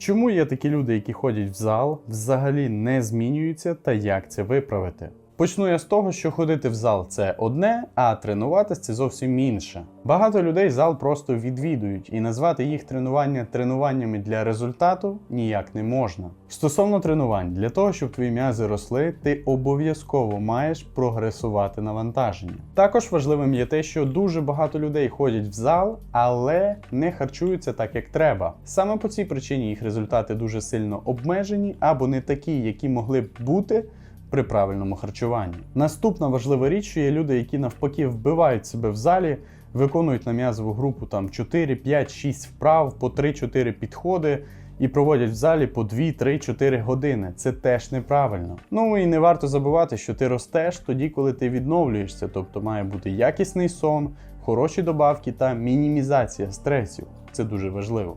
Чому є такі люди, які ходять в зал, взагалі не змінюються, та як це виправити? Почну я з того, що ходити в зал це одне, а тренуватись це зовсім інше. Багато людей зал просто відвідують, і назвати їх тренування тренуваннями для результату ніяк не можна. Стосовно тренувань, для того, щоб твої м'язи росли, ти обов'язково маєш прогресувати навантаження. Також важливим є те, що дуже багато людей ходять в зал, але не харчуються так, як треба. Саме по цій причині їх результати дуже сильно обмежені або не такі, які могли б бути при правильному харчуванні. Наступна важлива річ, що є люди, які навпаки вбивають себе в залі, виконують на м'язову групу там 4, 5, 6 вправ, по 3-4 підходи. І проводять в залі по 2, 3, 4 години. Це теж неправильно. Ну і не варто забувати, що ти ростеш тоді, коли ти відновлюєшся, тобто має бути якісний сон, хороші добавки та мінімізація стресів. Це дуже важливо.